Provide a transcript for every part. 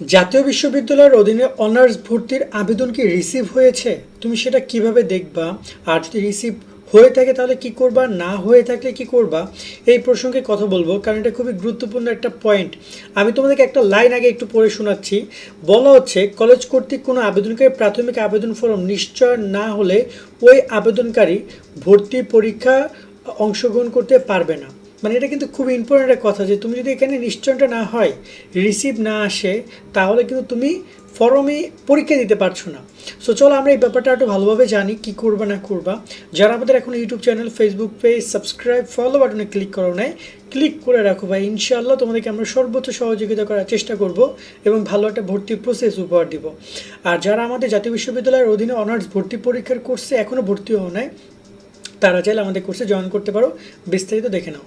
জাতীয় বিশ্ববিদ্যালয়ের অধীনে অনার্স ভর্তির আবেদন কি রিসিভ হয়েছে? তুমি সেটা কীভাবে দেখবা? আর যদি রিসিভ হয়ে থাকে তাহলে কি করবা? না হয়ে থাকলে কি করবা? এই প্রসঙ্গে কথা বলব, কারণ এটা খুবই গুরুত্বপূর্ণ একটা পয়েন্ট আমি তোমাদেরকে একটা লাইন আগে একটু পড়ে শোনাচ্ছি। বলা হচ্ছে কলেজ কর্তৃক কোনো আবেদনকারী প্রাথমিক আবেদন ফর্ম নিশ্চয় না হলে ওই আবেদনকারী ভর্তি পরীক্ষা অংশগ্রহণ করতে পারবে না। মানে এটা কিন্তু খুব ইম্পর্টেন্ট একটা কথা যে তুমি যদি এখানে নিশ্চয়টা না হয় রিসিভ না আসে, তাহলে কিন্তু তুমি ফরমে পরীক্ষা দিতে পারছ না। সো চলো আমরা এই ব্যাপারটা একটু ভালোভাবে জানি, কি করবা, না করবা। যারা আমাদের এখন YouTube channel Facebook page subscribe follow বাটনে ক্লিক করো নাই ক্লিক করে রাখো ভাই। ইনশাআল্লাহ তোমাদেরকে আমরা সর্বোচ্চ সহযোগিতা করার চেষ্টা করব এবং ভালো একটা ভর্তি প্রসেস উপহার দিব। আর যারা আমাদের জাতীয় বিশ্ববিদ্যালয়ের অধীনে অনার্স ভর্তি পরীক্ষার কোর্সে এখনও ভর্তি হওয়া নাই, তারা চাইলে আমাদের কোর্সে জয়েন করতে পারো। বিস্তারিত দেখে নাও।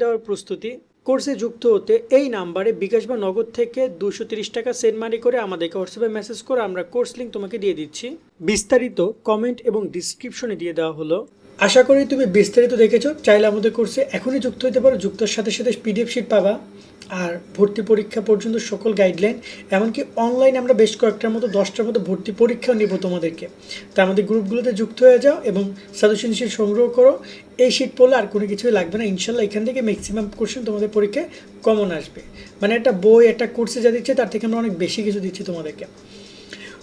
দেওয়ার প্রস্তুতি কোর্সে যুক্ত হতে এই নাম্বারে বিকাশ বা নগদ থেকে দুশো তিরিশ টাকা সেন্ড মানি করে আমাদেরকে হোয়াটসঅ্যাপে মেসেজ করে আমরা কোর্স লিঙ্ক তোমাকে দিয়ে দিচ্ছি। বিস্তারিত কমেন্ট এবং ডিসক্রিপশনে দিয়ে দেওয়া হলো। আশা করি তুমি বিস্তারিত দেখেছ। চাইলে আমাদের কোর্সে এখনই যুক্ত হতে পারো। যুক্তর সাথে সাথে পিডিএফ শিট পাবা। আর ভর্তি পরীক্ষা পর্যন্ত সকল গাইডলাইন এমনকি অনলাইনে আমরা বেশ কয়েকটার মতো দশটার মতো ভর্তি পরীক্ষাও নিব তোমাদেরকে। তা আমাদের গ্রুপগুলোতে যুক্ত হয়ে যাও এবং সাজেশন শিট সংগ্রহ করো। এই শিট পড়লে আর কোনো কিছুই লাগবে না। ইনশাল্লাহ এখান থেকে ম্যাক্সিমাম কোশ্চেন তোমাদের পরীক্ষায় কমন আসবে। মানে একটা বই, একটা কোর্সে যা দিচ্ছে, তার থেকে আমরা অনেক বেশি কিছু দিচ্ছি তোমাদেরকে।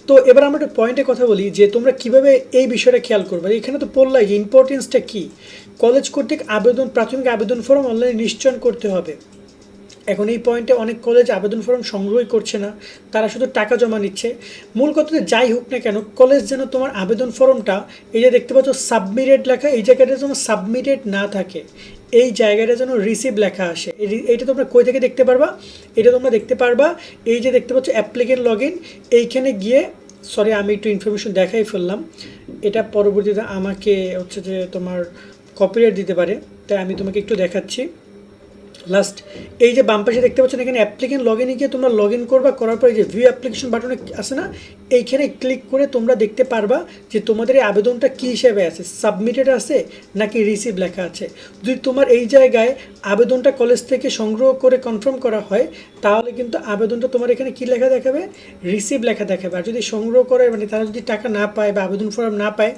তো এবার আমরা একটা পয়েন্টে কথা বলি যে তোমরা কীভাবে এই বিষয়টা খেয়াল করবে? এখানে তো পড়লাই যে ইম্পর্টেন্সটা কী? কলেজ কর্তৃক আবেদন, প্রাথমিক আবেদন ফর্ম অনলাইনে নিশ্চয়ন করতে হবে। এখন এই পয়েন্টে অনেক কলেজ আবেদন ফর্ম সংগ্রহই করছে না, তারা শুধু টাকা জমা নিচ্ছে। মূল কথাতে যাই হোক না কেন কলেজ যেন তোমার আবেদন ফর্মটা এই যে দেখতে পাচ্ছ সাবমিটেড লেখা, এই জায়গাটা যেন সাবমিটেড না থাকে, এই জায়গাটা যেন রিসিভ লেখা আসে। এই- এইটা তোমরা কই থেকে দেখতে পারবা? এটা তোমরা দেখতে পারবা, এই যে দেখতে পাচ্ছ অ্যাপ্লিকেন্ট লগ ইন এইখানে গিয়ে সরি আমি একটু ইনফরমেশন দেখাই ফেললাম, এটা পরবর্তীতে আমাকে হচ্ছে যে তোমার কপিরাইট দিতে পারে, তাই আমি তোমাকে একটু দেখাচ্ছি। লাস্ট এই যে বাম পাশে দেখতে পাচ্ছেন, এখানে অ্যাপ্লিকেন্ট লগ ইনে গিয়ে তোমরা লগ ইন করবা, করার পরে যে ভিউ অ্যাপ্লিকেশন বাটনে আছে না, এইখানে ক্লিক করে তোমরা দেখতে পারবা যে তোমাদের এই আবেদনটা কী হিসেবে আছে সাবমিটেড আছে নাকি রিসিভ লেখা আছে। যদি তোমার এই জায়গায় আবেদনটা কলেজ থেকে সংগ্রহ করে কনফার্ম করা হয়, তাহলে কিন্তু আবেদনটা তোমার এখানে কী লেখা দেখাবে? রিসিভ লেখা দেখাবে। আর যদি সংগ্রহ করে মানে তারা যদি টাকা না পায় বা আবেদন ফর্ম না পায়,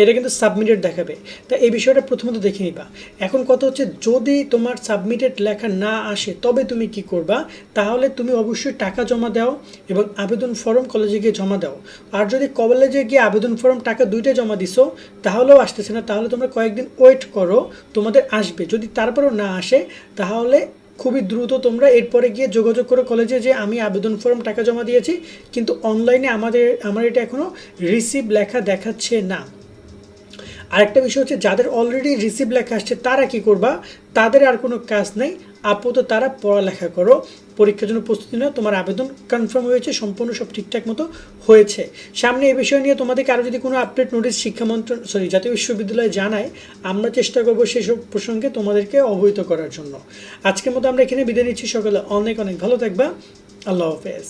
এটা কিন্তু সাবমিটেড দেখাবে। তা এই বিষয়টা প্রথমত দেখে নিবা। এখন কথা হচ্ছে, যদি তোমার সাবমিটেড লেখা না আসে, তবে তুমি কি করবা? তাহলে তুমি অবশ্যই টাকা জমা দাও এবং আবেদন ফর্ম কলেজে গিয়ে জমা দাও। আর যদি কলেজে গিয়ে আবেদন ফর্ম টাকা দুইটাই জমা দিছো, তাহলেও আসতেছে না। তাহলে তোমরা কয়েকদিন ওয়েট করো, তোমাদের আসবে। যদি তারপরেও না আসে, তাহলে খুবই দ্রুত তোমরা এরপরে গিয়ে যোগাযোগ করো কলেজে যে আমি আবেদন ফর্ম টাকা জমা দিয়েছি, কিন্তু অনলাইনে আমাদের, আমার এটা এখনও রিসিভ লেখা দেখাচ্ছে না। আরেকটা বিষয় হচ্ছে, যাদের অলরেডি রিসিভ লেখা আসছে, তারা কি করবা? তাদের আর কোনো কাজ নেই। আপাতত তারা পড়ালেখা করো, পরীক্ষার জন্য প্রস্তুতি নেওয়া তোমার আবেদন কনফার্ম হয়েছে, সম্পূর্ণ সব ঠিকঠাক মতো হয়েছে। সামনে এই বিষয় নিয়ে তোমাদেরকে আরও যদি কোনো আপডেট নোটিশ শিক্ষা মন্ত্রণ সরি জাতীয় বিশ্ববিদ্যালয়ে জানায়, আমরা চেষ্টা করব সেসব প্রসঙ্গে তোমাদেরকে অবহিত করার জন্য। আজকের মতো আমরা এখানে বিদায় নিচ্ছি, সকালে অনেক অনেক ভালো থাকবা। আল্লাহ হাফেজ।